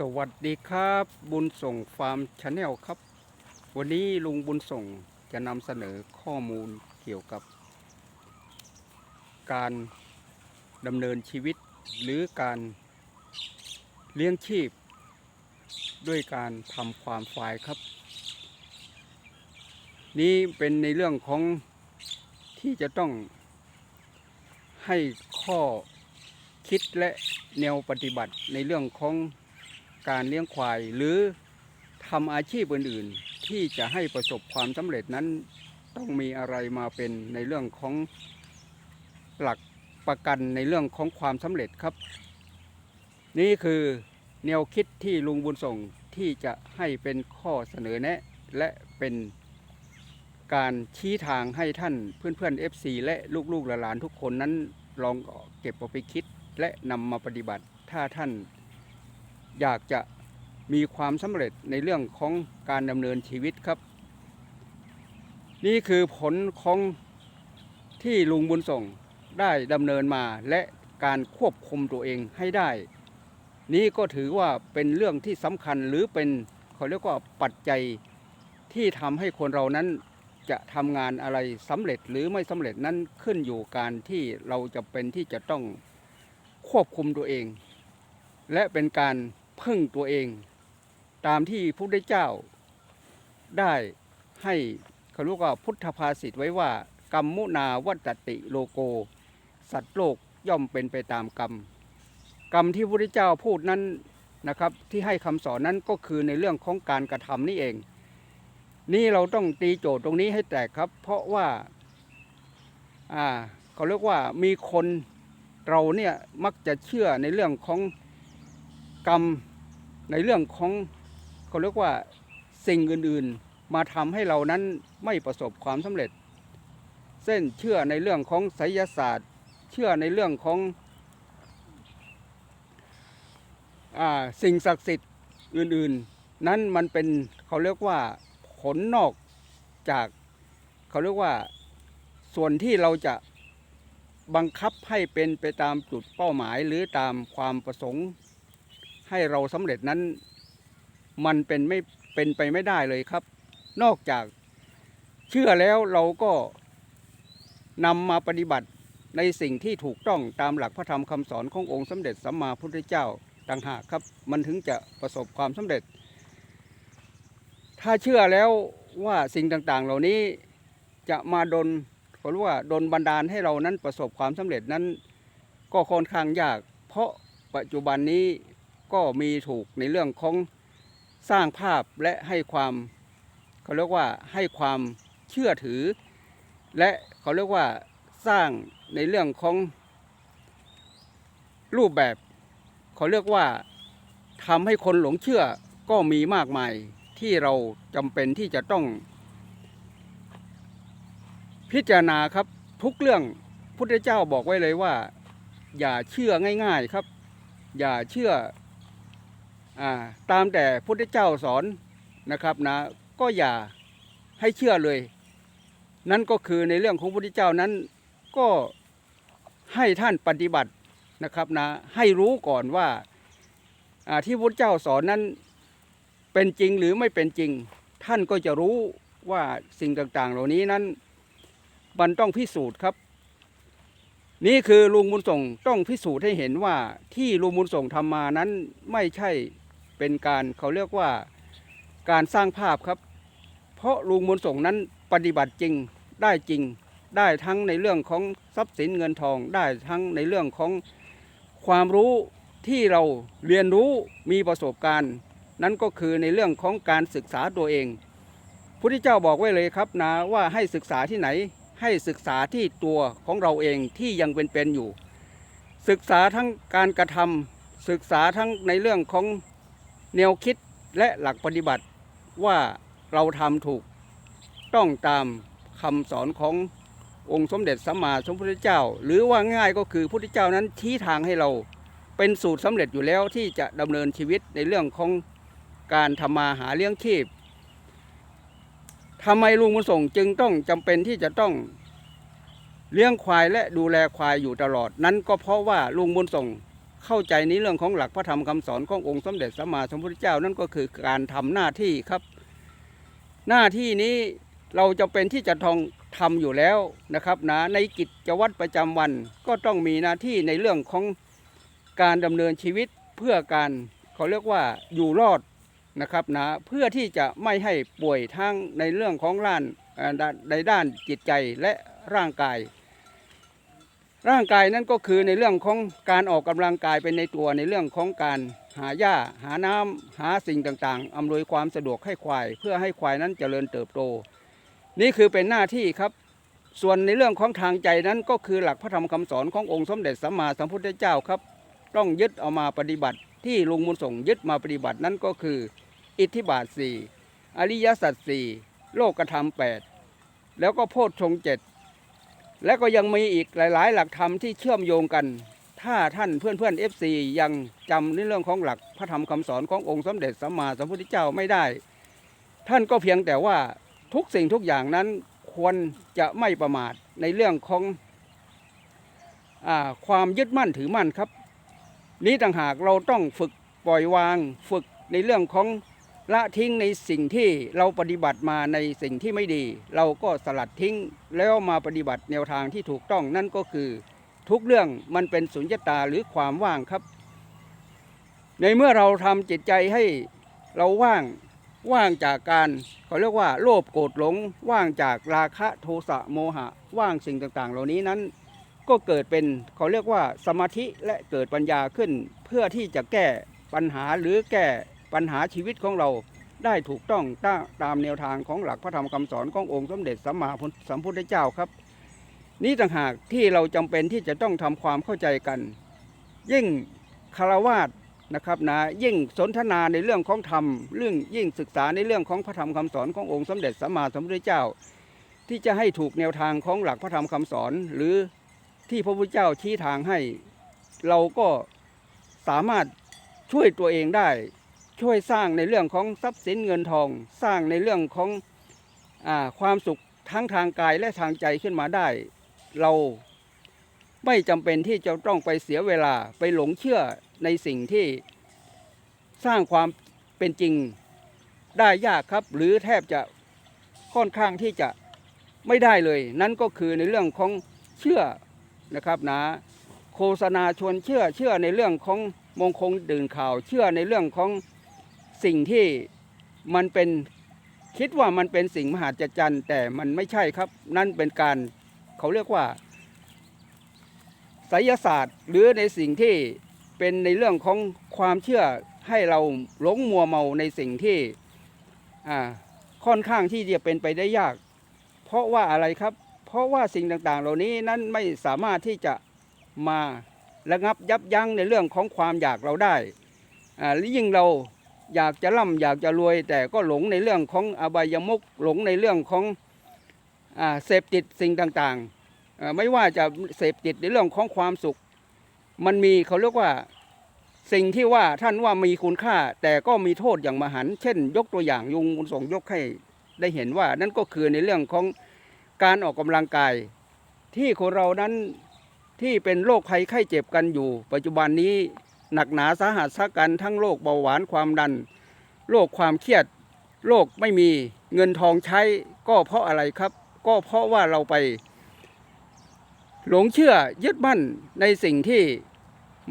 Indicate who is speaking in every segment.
Speaker 1: สวัสดีครับ บุญส่งฟาร์มชาแนลครับ วันนี้ลุงบุญส่งจะนำเสนอข้อมูลเกี่ยวกับ การดำเนินชีวิตหรือการเลี้ยงชีพ ด้วยการทำความฝายครับ นี่เป็นในเรื่องของที่จะต้องให้ข้อคิดและแนวปฏิบัติในเรื่องของ การเลี้ยงควาย หรือทำอาชีพอื่นๆ ที่จะให้ประสบความสำเร็จนั้นต้องมีอะไรมาเป็นในเรื่องของหลักประกันในเรื่องของความสำเร็จครับ นี่คือแนวคิดที่ลุงบุญส่งที่จะให้เป็นข้อเสนอแนะ และเป็นการชี้ทางให้ท่านเพื่อนๆ FC และลูกๆหลานๆทุกคนนั้นลองเก็บเอาไปคิดและนำมาปฏิบัติถ้าท่าน อยากจะมีความสำเร็จในเรื่องของการดำเนินชีวิตครับ นี่คือผลของที่ลุงบุญส่งได้ดำเนินมาและการควบคุมตัวเองให้ได้ นี่ก็ถือว่าเป็นเรื่องที่สำคัญหรือเป็นเขาเรียกว่าปัจจัยที่ทำให้คนเรานั้นจะทำงานอะไรสำเร็จหรือไม่สำเร็จนั้นขึ้นอยู่การที่เราจะเป็นที่จะต้องควบคุมตัวเอง และเป็นการ พึ่งตัวเอง ตามที่พระพุทธเจ้าได้ให้เขาเรียกว่าพุทธภาษิตไว้ว่า กรรมมุนาวัตติโลโก สัตว์โลกย่อมเป็นไปตามกรรม กรรมที่พระพุทธเจ้าพูดนั้นนะครับที่ให้คำสอนนั้นก็คือในเรื่องของการกระทำนี่เอง นี่เราต้องตีโจทย์ตรงนี้ให้แตกครับ เพราะว่าอ่าเขาเรียกว่ามีคนเราเนี่ยมักจะเชื่อในเรื่องของ กรรมในเรื่องของเขาเรียกว่าสิ่งอื่นๆ มาทำให้เรานั้นไม่ประสบความสำเร็จ เส้นเชื่อในเรื่องของไสยศาสตร์ เชื่อในเรื่องของอสิ่งศักดิ์สิทธิ์อื่นๆ นั้นมันเป็นเขาเรียกว่าผลนอกจากเขาเรียกว่าส่วนที่เราจะบังคับให้เป็นไปตามจุดเป้าหมายหรือตามความประสงค์ ให้เราสำเร็จนั้น มันเป็นไม่เป็นไปไม่ได้เลยครับ นอกจากเชื่อแล้วเราก็นำมาปฏิบัติในสิ่งที่ถูกต้องตามหลักพระธรรมคำสอนขององค์สมเด็จสัมมาพุทธเจ้าต่างหากครับ มันถึงจะประสบความสำเร็จ ถ้าเชื่อแล้วว่าสิ่งต่างๆ เหล่านี้จะมาดนเขาเรียกว่าดนบันดาลให้เรานั้นประสบความสำเร็จนั้น ก็ค่อนข้างยาก เพราะปัจจุบันนี้ ก็มีถูกในเรื่องของสร้างภาพและให้ความเขาเรียกว่าให้ความเชื่อถือ และเขาเรียกว่าสร้างในเรื่องของรูปแบบเขาเรียกว่าทำให้คนหลงเชื่อก็มีมากมายที่เราจำเป็นที่จะต้อง พิจารณาครับทุกเรื่องพุทธเจ้าบอกไว้เลยว่า อย่าเชื่อง่าย ๆครับ อย่าเชื่อ ตามแต่พุทธเจ้าสอนนะครับนะก็อย่าให้เชื่อเลย นั่นก็คือในเรื่องของพุทธเจ้านั้นก็ให้ท่านปฏิบัตินะครับนะให้รู้ก่อนว่าที่พุทธเจ้าสอนนั้นเป็นจริงหรือไม่เป็นจริง ท่านก็จะรู้ว่าสิ่งต่างๆ เหล่านี้นั้นมันต้องพิสูจน์ครับ นี่คือลุงบุญส่งต้องพิสูจน์ให้เห็นว่าที่ลุงบุญส่งทำมานั้นไม่ใช่ เป็นการเขาเรียกว่าการสร้างภาพครับ เพราะลุงบุญส่งนั้นปฏิบัติจริงได้จริง ได้ทั้งในเรื่องของทรัพย์สินเงินทอง ได้ทั้งในเรื่องของความรู้ที่เราเรียนรู้มีประสบการณ์ นั่นก็คือในเรื่องของการศึกษาตัวเองพุทธเจ้าบอกไว้เลยครับนะว่าให้ศึกษาที่ไหนให้ศึกษาที่ตัวของเราเองที่ยังเป็นๆอยู่ ศึกษาทั้งการกระทำศึกษาทั้งในเรื่องของ แนวคิดและหลักปฏิบัติว่าเราทำถูกต้องตามคำสอนขององค์สมเด็จสัมมาสัมพุทธเจ้า หรือว่าง่ายก็คือพระพุทธเจ้านั้นชี้ทางให้เราเป็นสูตรสำเร็จอยู่แล้วที่จะดำเนินชีวิตในเรื่องของการทำมาหาเลี้ยงชีพทำไมลุงบุญส่งจึงต้องจำเป็นที่จะต้องเลี้ยงควายและดูแลควายอยู่ตลอด นั้นก็เพราะว่าลุงบุญส่ง เข้าใจในเรื่องของหลักพระธรรมคำสอนขององค์สมเด็จสัมมาสัมพุทธเจ้านั่นก็คือการทำหน้าที่ครับ หน้าที่นี้เราจะเป็นที่จะทองทำอยู่แล้วนะครับนะในกิจวัตรประจำวันก็ต้องมีหน้าที่ในเรื่องของการดำเนินชีวิตเพื่อการเขาเรียกว่าอยู่รอดนะครับนะเพื่อที่จะไม่ให้ป่วยทั้งในเรื่องของร่านเอ่อด้านในด้านจิตใจและร่างกาย ร่างกายนั่นก็คือในเรื่องของการออกกำลังกายเป็นในตัวในเรื่องของการหาหญ้าหาน้ำหาสิ่งต่างๆ อำนวยความสะดวกให้ควาย เพื่อให้ควายนั้นเจริญเติบโต นี่คือเป็นหน้าที่ครับ ส่วนในเรื่องของทางใจนั้นก็คือหลักพระธรรมคำสอนขององค์สมเด็จสัมมาสัมพุทธเจ้าครับ ต้องยึดเอามาปฏิบัติ ที่ลุงมุนส่งยึดมาปฏิบัตินั้นก็คือ อิทธิบาทสี่อริยสัจสี่โลกธรรมแปดแล้วก็โพชฌงเจ็ด และก็ยังมีอีกหลาย ๆ หลักธรรมที่เชื่อมโยงกัน ถ้าท่านเพื่อนเพื่อนเอฟซียังจำในเรื่องของหลักพระธรรมคำสอนขององค์สมเด็จสัมมาสัมพุทธเจ้าไม่ได้ ท่านก็เพียงแต่ว่าทุกสิ่งทุกอย่างนั้นควรจะไม่ประมาทในเรื่องของอความยึดมั่นถือมั่นครับ นี้ต่างหากเราต้องฝึกปล่อยวางฝึกในเรื่องของ ละทิ้งในสิ่งที่เราปฏิบัติมาในสิ่งที่ไม่ดี เราก็สลัดทิ้งแล้วมาปฏิบัติแนวทางที่ถูกต้องนั่นก็คือ ทุกเรื่องมันเป็นสุญญตาหรือความว่างครับ ในเมื่อเราทำจิตใจให้เราว่างว่างจากการเขาเรียกว่า โลภโกรธหลงว่างจากราคะโทสะโมหะ ว่างสิ่งต่างๆ เหล่านี้นั้น ก็เกิดเป็นเขาเรียกว่าสมาธิและเกิดปัญญาขึ้น เพื่อที่จะแก้ปัญหาหรือแก้ ปัญหาชีวิตของเราได้ถูกต้องตาตามแนวทางของหลักพระธรรมคำสอนขององค์สมเด็จสัมมาสัมพุทธเจ้าครับ นี้ต่างหากที่เราจำเป็นที่จะต้องทำความเข้าใจกัน ยิ่งคารวาสนะครับนะยิ่งสนทนาในเรื่องของธรรมเรื่องยิ่งศึกษาในเรื่องของพระธรรมคำสอนขององค์สมเด็จสัมมาสัมพุทธเจ้า ที่จะให้ถูกแนวทางของหลักพระธรรมคำสอน หรือที่พระพุทธเจ้าชี้ทางให้ เราก็สามารถช่วยตัวเองได้ ช่วยสร้างในเรื่องของทรัพย์สินเงินทอง สร้างในเรื่องของอความสุขทั้งทางกายและทางใจขึ้นมาได้ เราไม่จำเป็นที่จะต้องไปเสียเวลาไปหลงเชื่อในสิ่งที่สร้างความเป็นจริงได้ยากครับ หรือแทบจะค่อนข้างที่จะไม่ได้เลย นั่นก็คือในเรื่องของเชื่อนะครับนะโฆษณาชวนเชื่อเชื่อในเรื่องของมงคลดื่นข่าว เชื่อในเรื่องของ สิ่งที่มันเป็นคิดว่ามันเป็นสิ่งมหัศจรรย์ แต่มันไม่ใช่ครับ นั่นเป็นการเขาเรียกว่าไสยศาสตร์ หรือในสิ่งที่เป็นในเรื่องของความเชื่อให้เราหลงมัวเมาในสิ่งที่ค่อนข้างที่จะเป็นไปได้ยาก เพราะว่าอะไรครับ เพราะว่าสิ่งต่างๆ เหล่านี้นั้นไม่สามารถที่จะมาระงับยับยั้งในเรื่องของความอยากเราได้หรือยิ่งเรา อยากจะร่ำอยากจะรวย แต่ก็หลงในเรื่องของอบายมุกหลงในเรื่องของอเสพติดสิ่งต่างๆ ไม่ว่าจะเสพติดในเรื่องของความสุข มันมีเขาเรียกว่าสิ่งที่ว่าท่านว่ามีคุณค่าแต่ก็มีโทษอย่างมหันเช่น ยกตัวอย่างยุงส่งยกให้ได้เห็นว่า นั่นก็คือในเรื่องของการออกกำลังกาย ที่คนเรานั้นที่เป็นโรคภัยไข้เจ็บกันอยู่ ปัจจุบันนี้ หนักหนาสาหัสซะกันทั้งโรคเบาหวานความดันโรคความเครียดโรคไม่มีเงินทองใช้ก็เพราะอะไรครับ ก็เพราะว่าเราไป หลงเชื่อยึดมั่นในสิ่งที่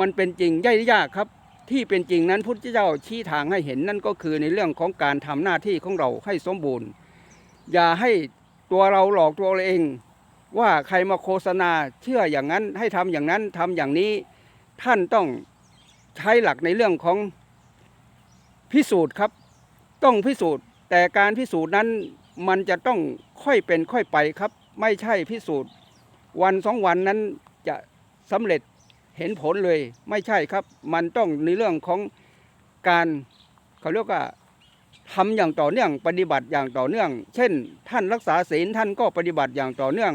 Speaker 1: มันเป็นจริงย่ยากครับ ที่เป็นจริงนั้นพุทธเจ้าชี้ทางให้เห็นนั่นก็คือในเรื่องของการทำหน้าที่ของเราให้สมบูรณ์ อย่าให้ตัวเราหลอกตัวเราเอง ว่าใครมาโฆษณาเชื่ออย่างนั้นให้ทำอย่างนั้นทำอย่างนี้ท่านต้อง ใช้หลักในเรื่องของพิสูจน์ครับ ต้องพิสูจน์ แต่การพิสูจน์นั้นมันจะต้องค่อยเป็นค่อยไปครับ ไม่ใช่พิสูจน์ วันสองวันนั้นจะสำเร็จเห็นผลเลยไม่ใช่ครับ มันต้องในเรื่องของการเขาเรียกว่าทำอย่างต่อเนื่องปฏิบัติอย่างต่อเนื่อง เช่น ท่านรักษาศีลท่านก็ปฏิบัติอย่างต่อเนื่อง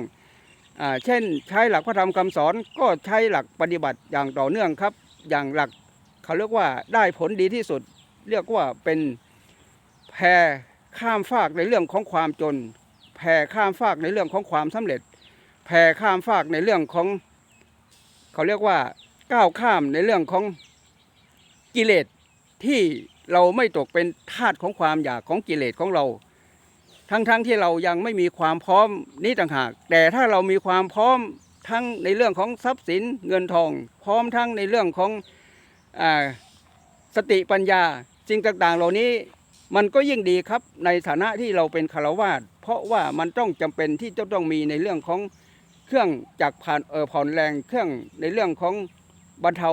Speaker 1: อเช่น ใช้หลักพระธรรมคำสอนก็ใช้หลักปฏิบัติอย่างต่อเนื่องครับ อย่างหลัก เขาเรียกว่าได้ผลดีที่สุด เรียกว่าเป็นแพรข้ามฟากในเรื่องของความจน แพรข้ามฟากในเรื่องของความสำเร็จแผ่ข้ามฟากในเรื่องของ เขาเรียกว่าก้าวข้ามในเรื่องของกิเลสที่เราไม่ตกเป็นทาสของความอยากของกิเลสของเรา ทั้งๆทที่เรายังไม่มีความพร้อมนี้ต่างหาก แต่ถ้าเรามีความพร้อมทั้งในเรื่องของทรัพย์สินเงินทอง พร้อมทั้งในเรื่องของ สติปัญญาสิ่งต่างๆ เหล่านี้มันก็ยิ่งดีครับในฐานะที่เราเป็นคารวาสเพราะว่ามันต้องจำเป็นที่จะต้องมีในเรื่องของเครื่องจักรผ่านเออผ่อนแรงเครื่องในเรื่องของบรรเทา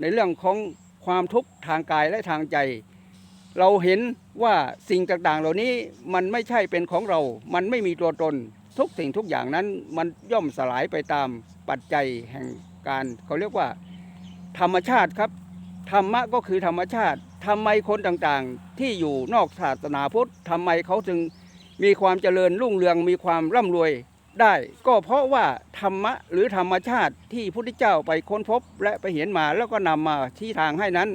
Speaker 1: ในเรื่องของความทุกข์ทางกายและทางใจ เราเห็นว่าสิ่งต่างๆ เหล่านี้มันไม่ใช่เป็นของเรา มันไม่มีตัวตน ทุกสิ่งทุกอย่างนั้นมันย่อมสลายไปตามปัจจัยแห่งการเขาเรียกว่า ธรรมชาติครับ ธรรมะก็คือธรรมชาติทำไมคนต่างๆ ที่อยู่นอกศาสนาพุทธทำไมเขาจึงมีความเจริญรุ่งเรืองมีความร่ำรวยได้ ก็เพราะว่าธรรมะหรือธรรมชาติที่พระพุทธเจ้าไปค้นพบและไปเห็นมาแล้วก็นำมาชี้ทางให้นั้น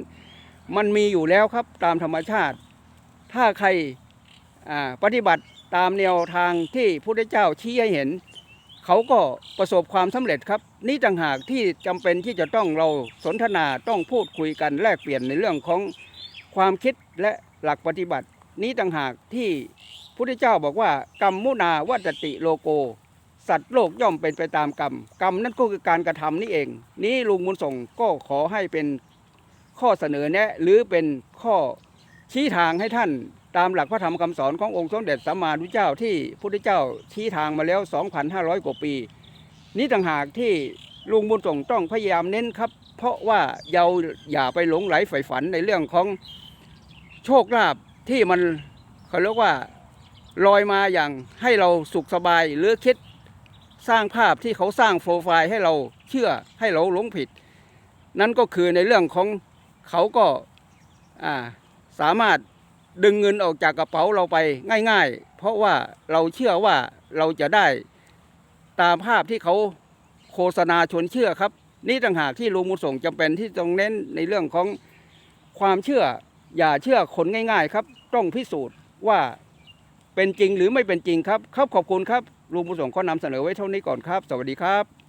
Speaker 1: มันมีอยู่แล้วครับตามธรรมชาติ ถ้าใครปฏิบัติตามแนวทางที่พระพุทธเจ้าชี้ให้เห็น เขาก็ประสบความสำเร็จครับ นี่ต่างหากที่จำเป็นที่จะต้องเราสนทนาต้องพูดคุยกันแลกเปลี่ยนในเรื่องของความคิดและหลักปฏิบัติ นี้ต่างหากที่พระพุทธเจ้าบอกว่ากรรมมุนาวัตติโลโก สัตว์โลกย่อมเป็นไปตามกรรม กรรมนั่นก็คือการกระทำนี่เอง นี้ลุงบุญส่งก็ขอให้เป็นข้อเสนอแนะ หรือเป็นข้อชี้ทางให้ท่าน ตามหลักพระธรรมคำสอนขององค์สมเด็จสัมมาสัมพุเจ้าที่พุทธเจ้าชี้ทางมาแล้ว 2,500 กว่าปี นี่ต่างหากที่ลุงบุญส่งต้องพยายามเน้นครับ เพราะว่าเราอย่าไปหลงไหลใฝ่ฝันในเรื่องของโชคลาภที่มันเขาเรียกว่าลอยมาอย่างให้เราสุขสบายหรือคิดสร้างภาพที่เขาสร้างโปรไฟล์ให้เราเชื่อให้เราหลงผิด นั่นก็คือในเรื่องของเขาก็าสามารถ ดึงเงินออกจากกระเป๋าเราไปง่าย ๆ เพราะว่าเราเชื่อว่าเราจะได้ตามภาพที่เขาโฆษณาชวนเชื่อครับ นี่ต่างหากที่ลุงมุส่งจำเป็นที่ต้องเน้นในเรื่องของความเชื่ออย่าเชื่อคนง่าย ๆ ครับ ต้องพิสูจน์ว่าเป็นจริงหรือไม่เป็นจริงครับครับขอบคุณครับลุงมุส่งก็นำเสนอไว้เท่านี้ก่อนครับ สวัสดีครับ